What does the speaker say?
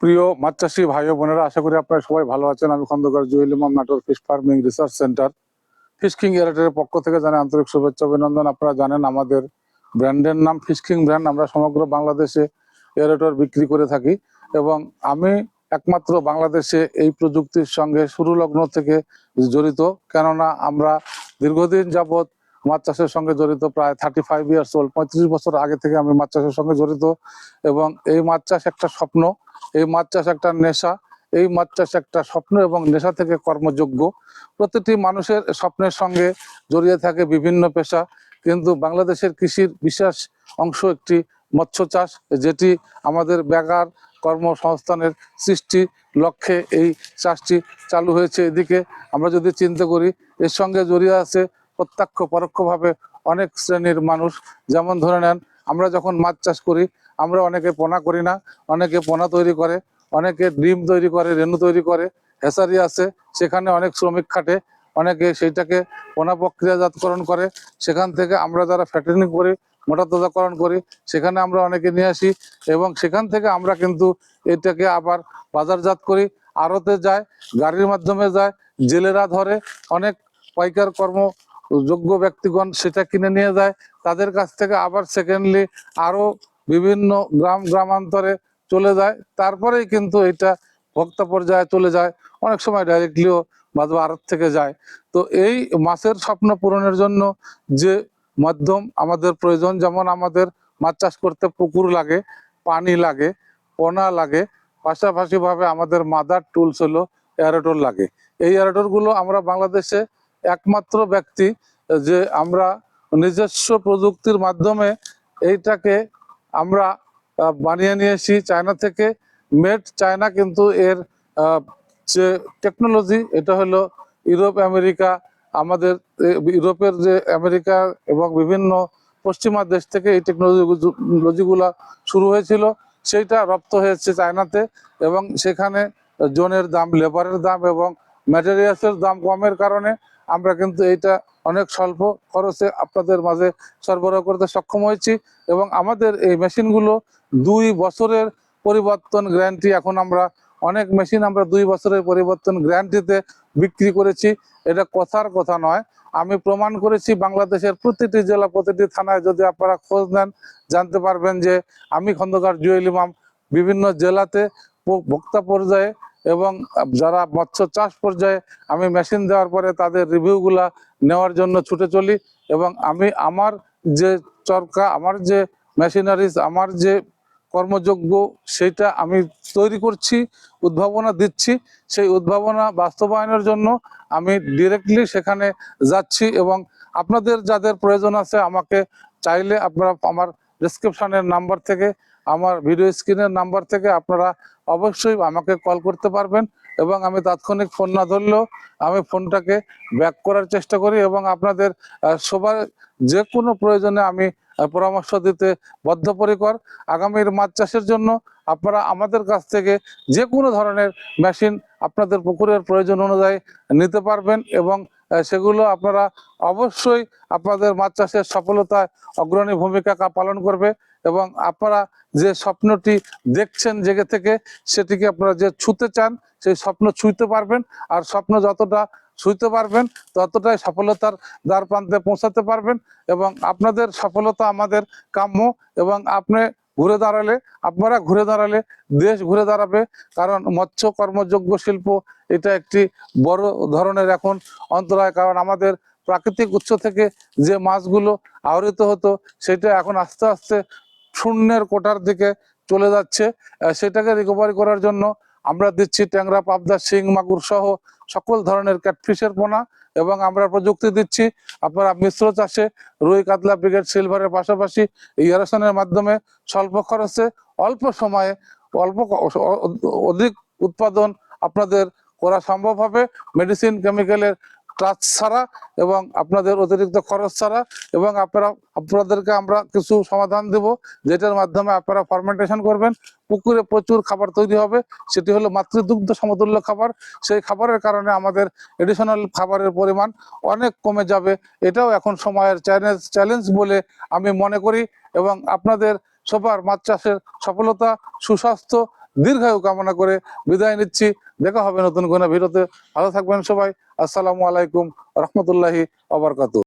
প্রিয় মাছ চাষি ভাই বোনেরা, আশা করি আপনারা সবাই ভালো আছেন। আমি Khandakar Jewel Imam Natore fish farming research centre Fish King এয়ারটেলের পক্ষ থেকে জানাই আন্তরিক শুভেচ্ছা, অভিনন্দন। আপনারা জানেন আমাদের ব্র্যান্ডের নাম ফিশকিং ব্র্যান্ড। আমরা সমগ্র বাংলাদেশে এয়ারেটর বিক্রি করে থাকি এবং আমি একমাত্র বাংলাদেশে এই প্রযুক্তির সঙ্গে শুরু লগ্ন থেকে জড়িত। কেননা আমরা দীর্ঘদিন যাবৎ মাছ চাষের সঙ্গে জড়িত প্রায় থার্টি ফাইভ ইয়ার্স ওল্ড পঁয়ত্রিশ বছর আগে থেকে আমি মাছ চাষের সঙ্গে জড়িত এবং এই মাছ চাষ একটা স্বপ্ন, এই মাছ চাষ একটা নেশা, এই মাছ চাষ একটা স্বপ্ন এবং নেশা থেকে কর্মযোগ্য। প্রতিটি মানুষের স্বপ্নের সঙ্গে জড়িয়ে থাকে বিভিন্ন পেশা, কিন্তু বাংলাদেশের কৃষির বিশেষ অংশ একটি মৎস্য চাষ, যেটি আমাদের বেকার কর্মসংস্থানের সৃষ্টি লক্ষ্যে এই চাষটি চালু হয়েছে। এদিকে আমরা যদি চিন্তা করি, এর সঙ্গে জড়িয়ে আছে প্রত্যক্ষ, পরোক্ষভাবে অনেক শ্রেণির মানুষ। যেমন ধরে নেন, আমরা যখন মাছ চাষ করি, আমরা অনেকে পোনা করি না, অনেকে পোনা তৈরি করে, অনেকে ডিম তৈরি করে, রেণু তৈরি করে, হেসারি আছে, সেখানে অনেক শ্রমিক খাটে, অনেকে সেইটাকে পোনা প্রক্রিয়াজাতকরণ করে, সেখান থেকে আমরা যারা ফ্যাটারিং করি, মোটা তাজাকরণ করি, সেখানে আমরা অনেকে নিয়ে আসি এবং সেখান থেকে আমরা কিন্তু এটাকে আবার বাজারজাত করি। আড়তে যায়, গাড়ির মাধ্যমে যায়, জেলেরা ধরে অনেক পাইকার কর্ম যোগ্য ব্যক্তিগণ সেটা কিনে নিয়ে যায়। তাদের কাছ থেকে আবার সেকেন্ডলি আরও বিভিন্ন গ্রাম গ্রামান্তরে চলে যায়। তারপরেই কিন্তু এটা ভোক্তা পর্যায়ে চলে যায়। অনেক সময় ডাইরেক্টলিও বাদ ভারত থেকে যায়। তো এই মাছের স্বপ্ন পূরণের জন্য যে মাধ্যম আমাদের প্রয়োজন, যেমন আমাদের মাছ চাষ করতে পুকুর লাগে, পানি লাগে, পোনা লাগে, পাশাপাশি ভাবে আমাদের মাদার টুলস হলো এয়ারোটর লাগে। এই এয়ারোটরগুলো আমরা বাংলাদেশে একমাত্র ব্যক্তি যে আমরা নিজস্ব প্রযুক্তির মাধ্যমে এইটাকে আমরা বানিয়ে নিয়ে এসি চায়না থেকে মেড চায়না কিন্তু এর যে টেকনোলজি এটা হলো ইউরোপ, আমেরিকা, আমাদের ইউরোপের যে আমেরিকা এবং বিভিন্ন পশ্চিমা দেশ থেকে এই টেকনোলজিগুলা শুরু হয়েছিল, সেইটা রপ্ত হয়েছে চায়নাতে এবং সেখানে জোনের দাম লেবারের দাম এবং ম্যাটেরিয়ালসের দাম কমের কারণে আমরা কিন্তু এইটা অনেক স্বল্প খরচে আপনাদের মাঝে সরবরাহ করতে সক্ষম হয়েছি এবং আমাদের এই মেশিনগুলো দুই বছরের পরিবর্তন গ্যারান্টি এখন আমরা অনেক মেশিন আমরা দুই বছরের পরিবর্তন গ্যারান্টিতে বিক্রি করেছি। এটা কথার কথা নয়। আমি প্রমাণ করেছি বাংলাদেশের প্রতিটি জেলা, প্রতিটি থানায় যদি আপনারা খোঁজ নেন, জানতে পারবেন যে আমি খন্দকার জুয়েল ইমাম বিভিন্ন জেলাতে ভোক্তা পর্যায়ে এবং যারা মৎস্য চাষ পর্যায়ে আমি মেশিন দেওয়ার পরে তাদের রিভিউগুলা নেওয়ার জন্য ছুটে চলি এবং আমি আমার যে চরকা, আমার যে মেশিনারিজ আমার যে কর্মযোগ্য সেটা আমি তৈরি করছি, উদ্ভাবনা দিচ্ছি। সেই উদ্ভাবনা বাস্তবায়নের জন্য আমি ডিরেক্টলি সেখানে যাচ্ছি এবং আপনাদের যাদের প্রয়োজন আছে আমাকে চাইলে আপনারা আমার ডিসক্রিপশনের নাম্বার থেকে, আমার ভিডিও স্ক্রিনের নাম্বার থেকে আপনারা অবশ্যই আমাকে কল করতে পারবেন এবং আমি তাৎক্ষণিক ফোন না ধরলেও আমি ফোনটাকে ব্যাক করার চেষ্টা করি এবং আপনাদের সবার যে কোনো প্রয়োজনে আমি পরামর্শ দিতে বদ্ধপরিকর। আগামীর মাছ চাষের জন্য আপনারা আমাদের কাছ থেকে যে কোনো ধরনের মেশিন আপনাদের পুকুরের প্রয়োজন অনুযায়ী নিতে পারবেন এবং সেগুলো আপনারা অবশ্যই আপনাদের মাছ চাষের সফলতায় অগ্রণী ভূমিকা পালন করবে এবং আপনারা যে স্বপ্নটি দেখছেন জেগে থেকে, সেটিকে আপনারা যে ছুতে চান, সেই স্বপ্ন ছুঁতে পারবেন। আর স্বপ্ন যতটা ছুঁতে পারবেন, ততটাই সফলতার দ্বার প্রান্তে পৌঁছাতে পারবেন এবং আপনাদের সফলতা আমাদের কাম্য এবং আপনি ঘুরে দাঁড়ালে, আপনারা ঘুরে দাঁড়ালে দেশ ঘুরে দাঁড়াবে। কারণ মৎস্য কর্মযোগ্য শিল্প এটা একটি বড় ধরনের এখন অন্তরায়। কারণ আমাদের প্রাকৃতিক উৎস থেকে যে মাছগুলো আহরিত হতো, সেটা এখন আস্তে আস্তে শূন্যের কোটার দিকে চলে যাচ্ছে। সেটাকে রিকভারি করার জন্য আমরা দিচ্ছি ট্যাংরা, পাবদা, শিং, মাগুর সহ সকল ধরনের ক্যাটফিশের পোনা এবং আমরা প্রযুক্তি দিচ্ছি। আপনারা মিশ্র চাষে রুই, কাতলা, ব্রিগেড, সিলভারের পাশাপাশি ইয়ারেশনের মাধ্যমে স্বল্প খরচে অল্প সময়ে অল্প অধিক উৎপাদন আপনাদের করা সম্ভব হবে। মেডিসিন, কেমিক্যালের টাচ ছাড়া এবং আপনাদের অতিরিক্ত খরচ ছাড়া এবং আপনারা, আপনাদেরকে আমরা কিছু সমাধান দেব, যেটার মাধ্যমে আপনারা ফার্মেন্টেশন করবেন। পুকুরে প্রচুর খাবার তৈরি হবে। সেটি হলো মাতৃদুগ্ধ সমতুল্য খাবার। সেই খাবারের কারণে আমাদের এডিশনাল খাবারের পরিমাণ অনেক কমে যাবে। এটাও এখন সময়ের চ্যালেঞ্জ চ্যালেঞ্জ বলে আমি মনে করি এবং আপনাদের সবার মাছ চাষের সফলতা, সুস্বাস্থ্য দীর্ঘায়ু কামনা করে বিদায় নিচ্ছি। দেখা হবে নতুন কোনো ভিডিওতে। ভালো থাকবেন সবাই। আসসালামু আলাইকুম। রহমতুল্লাহি আবরকাতু